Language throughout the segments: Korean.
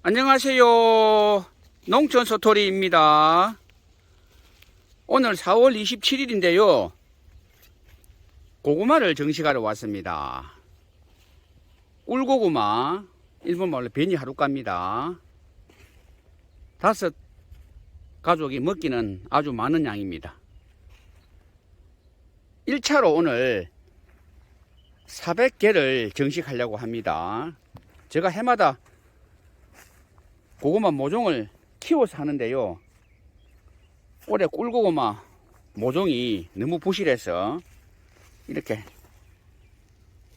안녕하세요. 농촌 소토리입니다. 오늘 4월 27일인데요. 고구마를 정식하러 왔습니다. 꿀고구마, 일본 말로 베니 하루까입니다. 다섯 가족이 먹기는 아주 많은 양입니다. 1차로 오늘 400개를 정식하려고 합니다. 제가 해마다 고구마 모종을 키워서 하는데요. 올해 꿀고구마 모종이 너무 부실해서 이렇게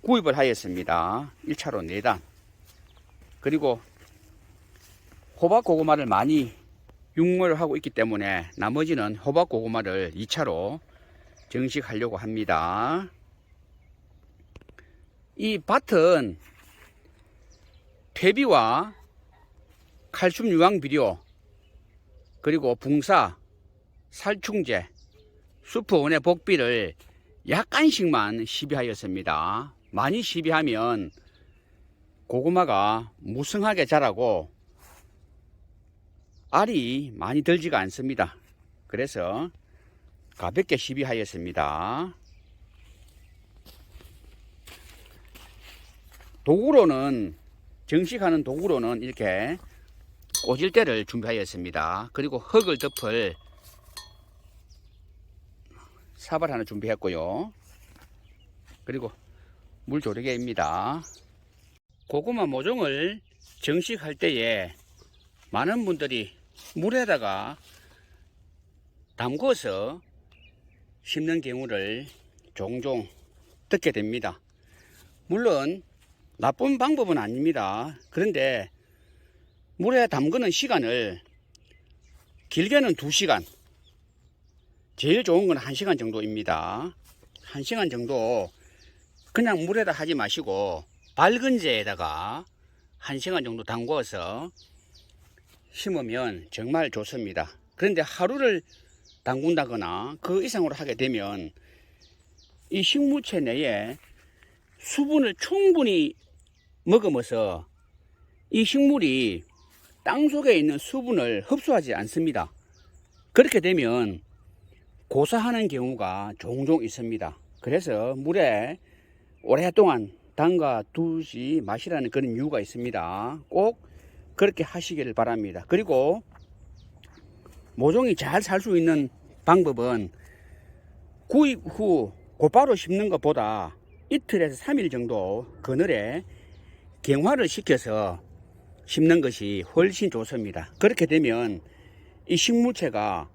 구입을 하였습니다. 1차로 4단. 그리고 호박 고구마를 많이 육모를 하고 있기 때문에 나머지는 호박 고구마를 2차로 정식하려고 합니다. 이 밭은 퇴비와 칼슘 유황 비료 그리고 붕사, 살충제, 수프원의 복비를 약간씩만 시비하였습니다. 많이 시비하면 고구마가 무성하게 자라고 알이 많이 들지가 않습니다. 그래서 가볍게 시비하였습니다. 도구로는 정식하는 도구로는 이렇게 꼬질대를 준비하였습니다. 그리고 흙을 덮을 사발 하나 준비했고요. 그리고 물 조리개입니다. 고구마 모종을 정식할 때에 많은 분들이 물에다가 담궈서 심는 경우를 종종 듣게 됩니다. 물론 나쁜 방법은 아닙니다. 그런데 물에 담그는 시간을 길게는 2시간, 제일 좋은 건 1시간 정도입니다. 1시간 정도 그냥 물에다 하지 마시고 밝은 재에다가 1시간 정도 담궈서 심으면 정말 좋습니다. 그런데 하루를 담근다거나 그 이상으로 하게 되면 이 식물체 내에 수분을 충분히 먹으면서 이 식물이 땅 속에 있는 수분을 흡수하지 않습니다. 그렇게 되면 고사하는 경우가 종종 있습니다. 그래서 물에 오랫동안 담가 두지 마시라는 그런 이유가 있습니다. 꼭 그렇게 하시기를 바랍니다. 그리고 모종이 잘 살 수 있는 방법은 구입 후 곧바로 심는 것보다 이틀에서 3일 정도 그늘에 경화를 시켜서 심는 것이 훨씬 좋습니다. 그렇게 되면 이 식물체가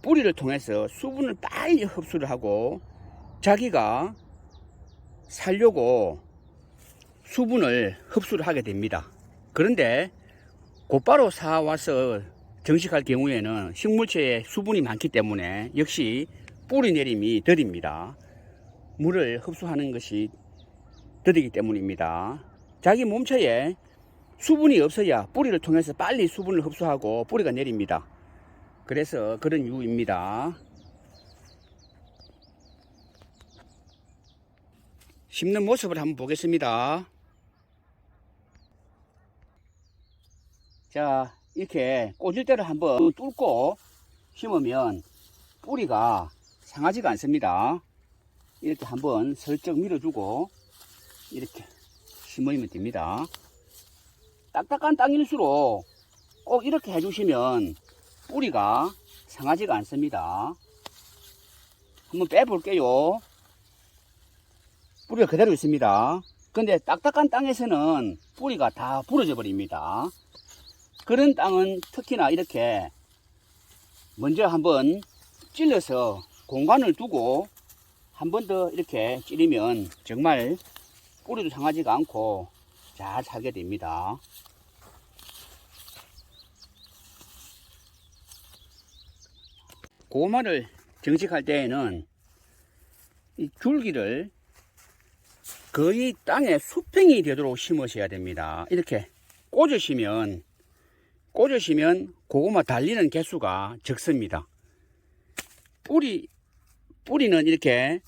뿌리를 통해서 수분을 빨리 흡수를 하고 자기가 살려고 수분을 흡수를 하게 됩니다. 그런데 곧바로 사와서 정식할 경우에는 식물체에 수분이 많기 때문에 역시 뿌리 내림이 더딥니다. 물을 흡수하는 것이 더디기 때문입니다. 자기 몸체에 수분이 없어야 뿌리를 통해서 빨리 수분을 흡수하고 뿌리가 내립니다. 그래서 그런 이유입니다. 심는 모습을 한번 보겠습니다. 자, 이렇게 꽂을대를 한번 뚫고 심으면 뿌리가 상하지가 않습니다. 이렇게 한번 슬쩍 밀어주고 이렇게 심으면 됩니다. 딱딱한 땅일수록 꼭 이렇게 해주시면 뿌리가 상하지가 않습니다. 한번 빼볼게요. 뿌리가 그대로 있습니다. 근데 딱딱한 땅에서는 뿌리가 다 부러져 버립니다. 그런 땅은 특히나 이렇게 먼저 한번 찔러서 공간을 두고 한 번 더 이렇게 찌르면 정말 뿌리도 상하지가 않고 잘 살게 됩니다. 고구마를 정식할 때에는 이 줄기를 거의 땅에 수평이 되도록 심으셔야 됩니다. 이렇게 꽂으시면 꽂으시면 고구마 달리는 개수가 적습니다. 뿌리 뿌리는 이렇게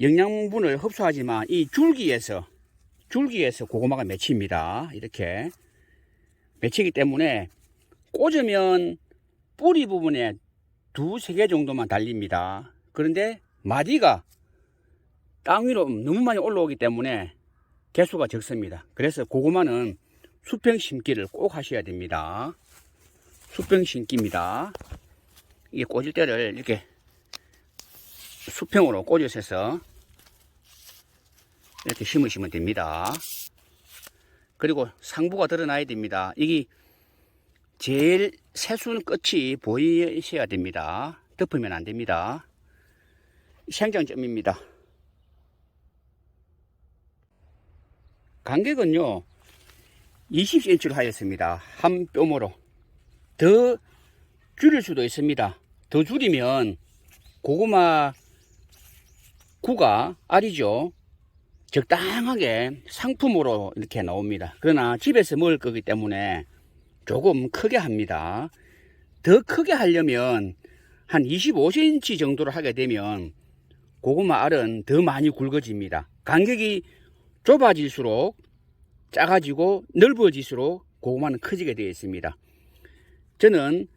영양분을 흡수하지만 이 줄기에서 줄기에서 고구마가 맺힙니다. 이렇게 맺히기 때문에 꽂으면 뿌리 부분에 두 세 개 정도만 달립니다. 그런데 마디가 땅 위로 너무 많이 올라오기 때문에 개수가 적습니다. 그래서 고구마는 수평 심기를 꼭 하셔야 됩니다. 수평 심기입니다. 이게 꽂을 때를 이렇게 수평으로 꽂으셔서 이렇게 심으시면 됩니다. 그리고 상부가 드러나야 됩니다. 이게 제일 새순 끝이 보이셔야 됩니다. 덮으면 안 됩니다. 생장점입니다. 간격은요, 20cm로 하였습니다. 한 뼘으로. 더 줄일 수도 있습니다. 더 줄이면 고구마 구가 알이죠. 적당하게 상품으로 이렇게 나옵니다. 그러나 집에서 먹을 거기 때문에 조금 크게 합니다. 더 크게 하려면 한 25cm 정도로 하게 되면 고구마 알은 더 많이 굵어집니다. 간격이 좁아질수록 작아지고 넓어질수록 고구마는 커지게 되어 있습니다. 저는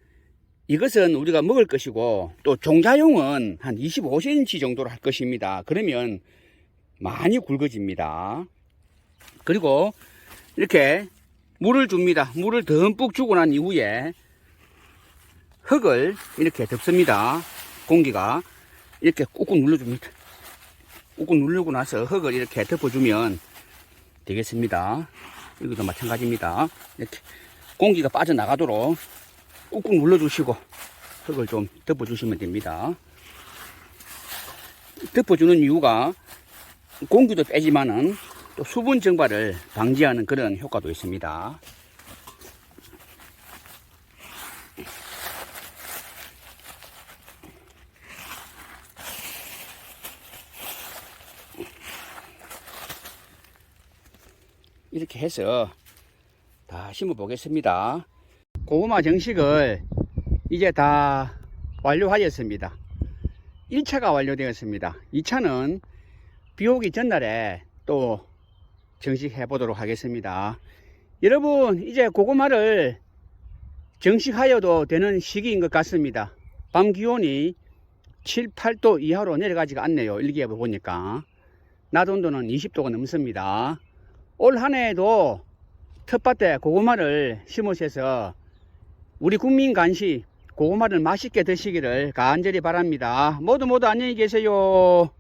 이것은 우리가 먹을 것이고 또 종자용은 한 25cm 정도로 할 것입니다. 그러면 많이 굵어집니다. 그리고 이렇게 물을 줍니다. 물을 듬뿍 주고 난 이후에 흙을 이렇게 덮습니다. 공기가 이렇게 꾹꾹 눌러줍니다. 꾹꾹 누르고 나서 흙을 이렇게 덮어주면 되겠습니다. 이것도 마찬가지입니다. 이렇게 공기가 빠져나가도록 꾹꾹 눌러주시고 흙을 좀 덮어주시면 됩니다. 덮어주는 이유가 공기도 빼지만은 또 수분 증발을 방지하는 그런 효과도 있습니다. 이렇게 해서 다 심어 보겠습니다. 고구마 정식을 이제 다 완료하였습니다. 1차가 완료되었습니다. 2차는 비 오기 전날에 또 정식해 보도록 하겠습니다. 여러분, 이제 고구마를 정식하여도 되는 시기인 것 같습니다. 밤 기온이 7, 8도 이하로 내려가지가 않네요. 일기예보 보니까. 낮 온도는 20도가 넘습니다. 올 한 해에도 텃밭에 고구마를 심으셔서 우리 국민 간식 고구마를 맛있게 드시기를 간절히 바랍니다. 모두 모두 안녕히 계세요.